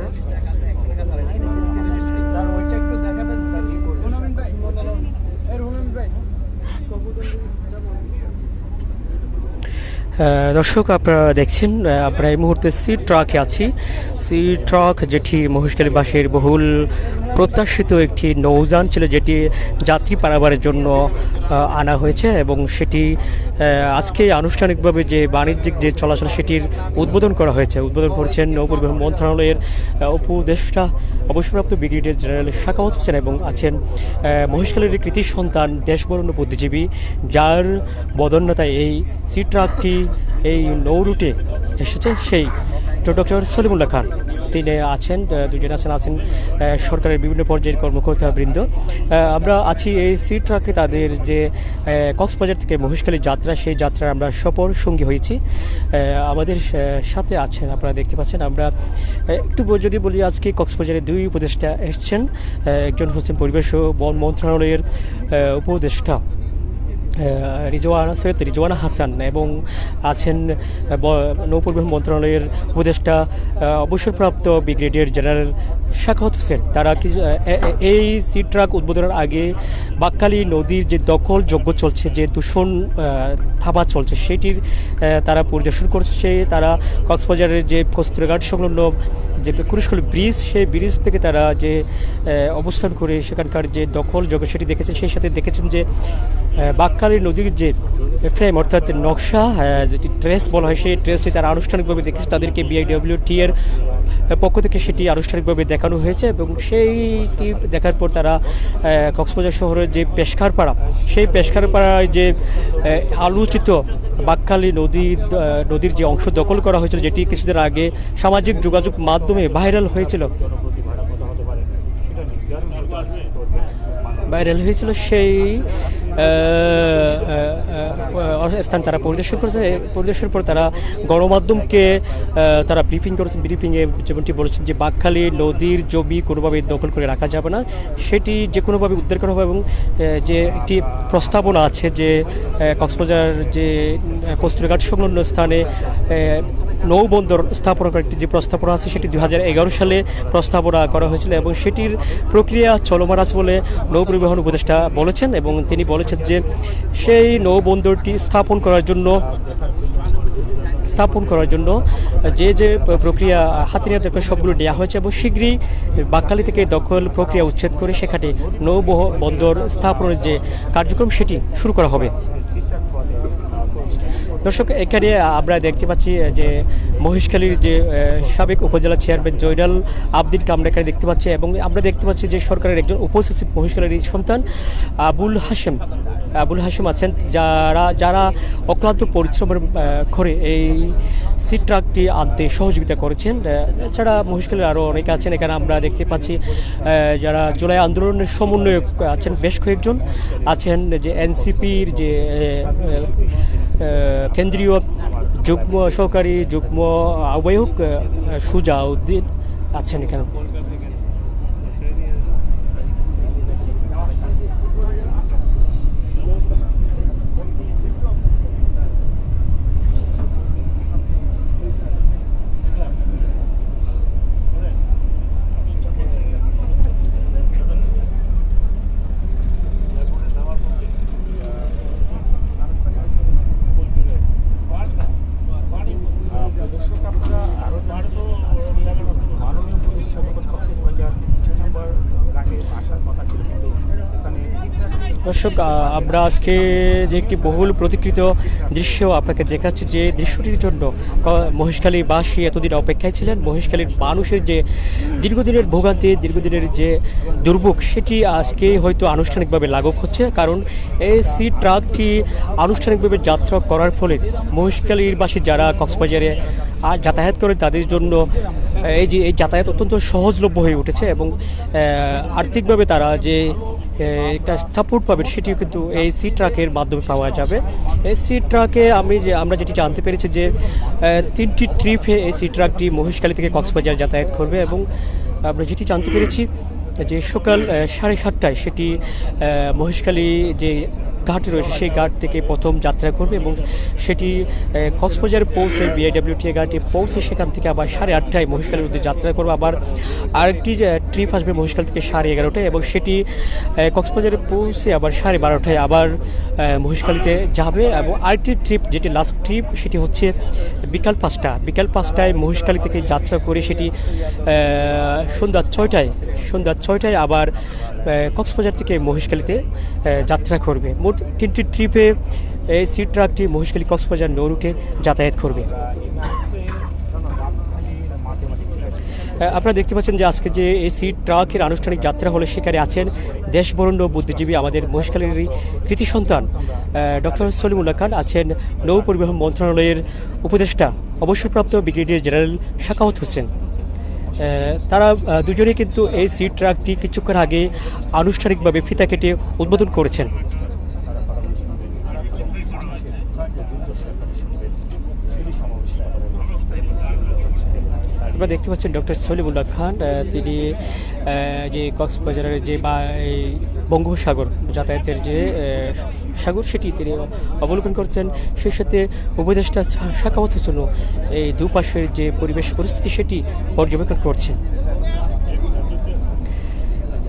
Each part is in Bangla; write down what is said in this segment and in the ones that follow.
এটা দর্শক, আপনারা দেখছেন আমরা এই মুহূর্তে সি ট্রাকে আছি। সি ট্রাক যেটি মহেশখালীবাসীর বহুল প্রত্যাশিত একটি নৌযান ছিল, যেটি যাত্রী পারাবারের জন্য আনা হয়েছে এবং সেটি আজকে আনুষ্ঠানিকভাবে যে বাণিজ্যিক যে চলাচল, সেটির উদ্বোধন করা হয়েছে। উদ্বোধন করছেন নৌপরিবহন মন্ত্রণালয়ের উপদেষ্টা অবসরপ্রাপ্ত ব্রিগেডিয়ার জেনারেল শাখাওয়াত হোসেন এবং আছেন মহেশখালীর কৃতি সন্তান দেশবরণ্য বুদ্ধিজীবী, যার বদন্যতায় এই সি ট্রাকটি এই নৌ রুটে এসেছে সেই ডক্টর সলিমুল্লাহ খান। তিনি আছেন দুজন আছেন আছেন সরকারের বিভিন্ন পর্যায়ের কর্মকর্তা বৃন্দ আমরা আছি এই সি ট্রাকে তাদের যে কক্সবাজার থেকে মহেশখালী যাত্রা, সেই যাত্রায় আমরা সফর সঙ্গী হয়েছি। আমাদের সাথে আছেন আপনারা দেখতে পাচ্ছেন, আমরা একটু যদি বলি আজকে কক্সবাজারে দুই উপদেষ্টা এসছেন একজন হচ্ছেন পরিবেশ ও বন মন্ত্রণালয়ের উপদেষ্টা। রিজওয়ানা সৈয়দ রিজওয়ানা হাসান এবং আছেন নৌপরিবহন মন্ত্রণালয়ের উপদেষ্টা অবসরপ্রাপ্ত ব্রিগেডিয়ার জেনারেল শাখাওয়াত হোসেন তারা কিছু এই সি ট্রাক উদ্বোধনের আগে বাক্কালি নদীর যে দখল যোগ্য চলছে, যে দূষণ থাবা চলছে, সেটির তারা পরিদর্শন করছে। সে তারা কক্সবাজারের যে কস্তুরঘাট সংলগ্ন যে কুরুশকল ব্রিজ, সেই ব্রিজ থেকে তারা যে অবস্থান করে সেখানকার যে দখল যোগ্য সেটি দেখেছেন। সেই সাথে দেখেছেন যে বাক্কালী নদীর যে ফ্রেম অর্থাৎ নকশা যেটি ড্রেস বলা হয়, সেই ড্রেসটি তারা আনুষ্ঠানিকভাবে দেখেছে তাদেরকে বিআইডব্লিউটি এর পক্ষ থেকে সেটি আনুষ্ঠানিকভাবে দেখানো হয়েছে এবং সেইটি দেখার পর তারা কক্সবাজার শহরের যে পেশকারপাড়া, সেই পেশকারপাড়ায় যে আলোচিত বাক্কালী নদীর নদীর যে অংশ দখল করা হয়েছিল, যেটি কিছুদিন আগে সামাজিক যোগাযোগ মাধ্যমে ভাইরাল হয়েছিল। ভাইরাল হয়েছিল সেই স্থান তারা পরিদর্শন করেছে। এই পরিদর্শনের পর তারা গণমাধ্যমকে তারা ব্রিফিং করেছেন ব্রিফিংয়ে যেমনটি বলেছেন যে বাঘখালী নদীর জমি কোনোভাবে দখল করে রাখা যাবে না। সেটি যে কোনোভাবে উদ্ধার করা হবে এবং যে একটি প্রস্তাবনা আছে যে কক্সবাজার যে কস্তুরঘাট সংলগ্ন স্থানে নৌবন্দর স্থাপনা করার একটি যে প্রস্তাবনা আছে, সেটি দু হাজার এগারো সালে প্রস্তাবনা করা হয়েছিল এবং সেটির প্রক্রিয়া চলমান আছে বলে নৌ পরিবহন উপদেষ্টা বলেছেন এবং তিনি বলেছেন যে সেই নৌবন্দরটি স্থাপন করার জন্য, স্থাপন করার জন্য যে যে প্রক্রিয়া হাতে নেওয়া দরকার সবগুলো নেওয়া হয়েছে এবং শীঘ্রই বাক্কালি থেকে দখল প্রক্রিয়া উচ্ছেদ করে সেখানে নৌবহ বন্দর স্থাপনের যে কার্যক্রম, সেটি শুরু করা হবে। দর্শক, এখানে আমরা দেখতে পাচ্ছি যে মহেশখালীর যে সাবেক উপজেলা চেয়ারম্যান জয়নাল আবদিনকে আমরা এখানে দেখতে পাচ্ছি এবং আমরা দেখতে পাচ্ছি যে সরকারের একজন উপসচিব মহেশখালীর সন্তান আবুল হাশেম। আবুল হাশেম আছেন, যারা যারা অক্লান্ত পরিশ্রমের করে এই সি ট্রাকটি আনতে সহযোগিতা করেছেন। এছাড়া মহেশখালীর আরও অনেকে আছেন, এখানে আমরা দেখতে পাচ্ছি যারা জুলাই আন্দোলনের সমন্বয়ক আছেন, বেশ কয়েকজন আছেন, যে এনসিপির যে কেন্দ্রীয় যুগ্ম সহকারী যুগ্ম আহ্বায়ক সুজা সুজাউদ্দিন আছেন এখানে দর্শক আপনারা আরও জানতে আজকে মাননীয় উপদেষ্টা যখন কক্সবাজার ছয় নম্বর ঘাটে আসার কথা ছিল কিন্তু ওখানে সিট দর্শক আমরা আজকে যে একটি বহুল প্রতিকৃত দৃশ্য আপনাকে দেখাচ্ছি যে দৃশ্যটির জন্য ক- মহেশখালীবাসী এতদিন অপেক্ষায় ছিলেন। মহেশখালীর মানুষের যে দীর্ঘদিনের ভোগান্তি, দীর্ঘদিনের যে দুর্ভোগ, সেটি আজকে হয়তো আনুষ্ঠানিকভাবে লাঘব হচ্ছে। কারণ এই সি ট্রাকটি আনুষ্ঠানিকভাবে যাত্রা করার ফলে মহেশখালীরবাসী যারা কক্সবাজারে আহ, যাতায়াত করে তাদের জন্য এই যে এই যাতায়াত অত্যন্ত সহজলভ্য হয়ে উঠেছে এবং আর্থিকভাবে তারা যে একটা সাপোর্ট পাবেন সেটিও কিন্তু এই সি ট্রাকের মাধ্যমে পাওয়া যাবে। এই সি ট্রাকে আমি যে আমরা যেটি জানতে পেরেছি যে তিনটি ট্রিপে এই সি ট্রাকটি মহেশখালী থেকে কক্সবাজার যাতায়াত করবে এবং আমরা যেটি জানতে পেরেছি যে সকাল সাড়ে সাতটায় সেটি মহেশখালী যে ঘাট রয়েছে সেই ঘাট থেকে প্রথম যাত্রা করবে এবং সেটি কক্সবাজার পৌঁছে বিআইডব্লিউটি ঘাটে পৌঁছে সেখান থেকে আবার সাড়ে আটটায় মহেশখালীর উদ্দেশ্যে যাত্রা করবে। আবার আরেকটি ট্রিপ আসবে মহেশখাল থেকে সাড়ে এগারোটায় এবং সেটি কক্সবাজারে পৌঁছে আবার সাড়ে বারোটায় আবার আহ, মহেশখালীতে যাবে এবং আরেকটি ট্রিপ যেটি লাস্ট ট্রিপ সেটি হচ্ছে বিকাল পাঁচটা। বিকাল পাঁচটায় মহেশখালী থেকে যাত্রা করে সেটি সন্ধ্যা ছয়টায় সন্ধ্যা ছয়টায় আবার কক্সবাজার থেকে মহেশখালীতে যাত্রা করবে। মোট তিনটি ট্রিপে এই সি ট্রাকটি মহেশখালী কক্সবাজার নৌ রুটে যাতায়াত করবে। আপনারা দেখতে পাচ্ছেন যে আজকে যে এই সি ট্রাকের আনুষ্ঠানিক যাত্রা হলে সেখানে আছেন দেশবরণ্য বুদ্ধিজীবী আমাদের মহেশখালীর কৃতি সন্তান ডক্টর সলিমুল্লাহ খান আছেন নৌ পরিবহন মন্ত্রণালয়ের উপদেষ্টা, অবসরপ্রাপ্ত ব্রিগেডিয়ার জেনারেল শাকাওয়াত হোসেন। তারা দুজনেই কিন্তু এই সি ট্রাকটি কিছুক্ষণ আগে আনুষ্ঠানিকভাবে ফিতা কেটে উদ্বোধন করেছেন তারা কথা বলে শুনবেন এবং মানুষের দুর্দশার কথা শুনবেন সেটি সমাবেশ করার চেষ্টা করবেন। আপনারা দেখতে পাচ্ছেন ডক্টর সলিমুল্লাহ খান তিনি যে কক্সবাজারের যে বা বঙ্গোপসাগর যাতায়াতের যে সাগর, সেটি তিনি অবলোকন করছেন। সেই সাথে উপদেষ্টা শাখাওয়াত জন্য এই দুপাশের যে পরিবেশ পরিস্থিতি, সেটি পর্যবেক্ষণ করছেন।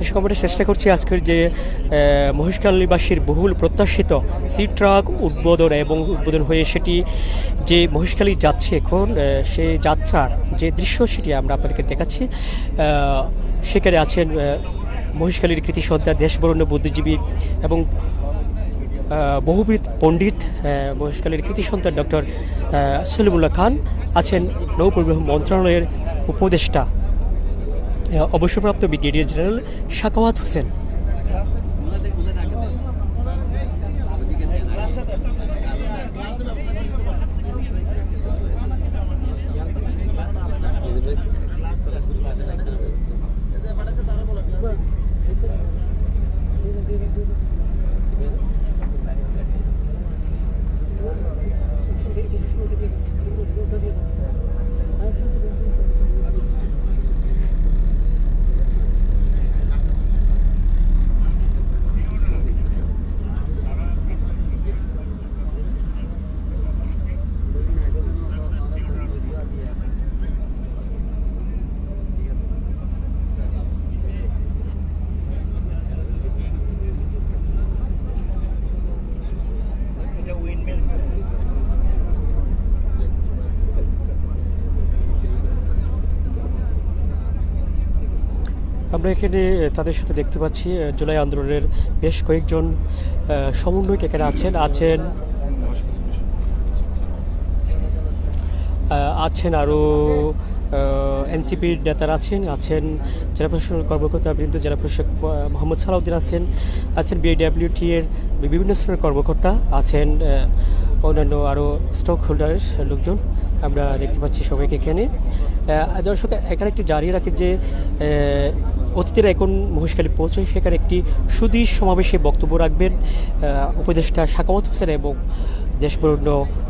এসব আমরা চেষ্টা করছি আজকের যে আহ, মহেশখালীবাসীর বহুল প্রত্যাশিত সি ট্রাক উদ্বোধন এবং উদ্বোধন হয়ে সেটি যে মহেশখালী যাচ্ছে এখন সেই যাত্রার যে দৃশ্য সেটি আমরা আপনাদেরকে দেখাচ্ছি। সেখানে আছেন আহ, মহেশখালীর কৃতি সন্ধ্যা দেশবরণ্য বুদ্ধিজীবী এবং বহুবিধ পণ্ডিত আহ, মহেশখালীর কৃতি সন্তান ডক্টর সলিমুল্লাহ খান আছেন নৌ পরিবহন মন্ত্রণালয়ের উপদেষ্টা। অবসরপ্রাপ্ত ব্রিগেডিয়ার জেনারেল সাকাওয়াত হোসেন। আমরা এখানে তাদের সাথে দেখতে পাচ্ছি জুলাই আন্দোলনের বেশ কয়েকজন সমন্বয়ক এখানে আছেন আছেন আছেন আরও এনসিপির নেতারা আছেন আছেন জেলা প্রশাসনের কর্মকর্তা বৃন্দ, জেলা প্রশাসক মোহাম্মদ সালাউদ্দিন আছেন আছেন বিআইডাব্লিউটি এর বিভিন্ন স্তরের কর্মকর্তা, আছেন অন্যান্য আরও স্টক হোল্ডার লোকজন, আমরা দেখতে পাচ্ছি সবাইকে এখানে। দর্শক, এখানে একটি জানিয়ে রাখি যে অতিথিরা এখন মহেশখালী পৌঁছয়। সেখানে একটি সুদী সমাবেশে বক্তব্য রাখবেন উপদেষ্টা শাকাওয়াত হোসেন এবং দেশবরণ্য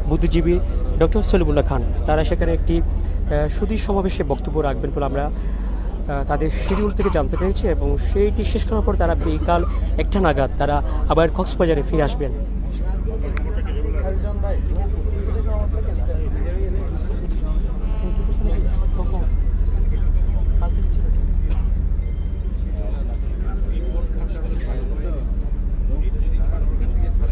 বুদ্ধিজীবী ডক্টর সলিমুল্লাহ খান। তারা সেখানে একটি আহ, সুদী সমাবেশে বক্তব্য রাখবেন বলে আমরা তাদের শিডিউল থেকে জানতে পেরেছি এবং সেইটি শেষ করার পর তারা বিকাল একটা নাগাদ তারা আবার কক্সবাজারে ফিরে আসবেন।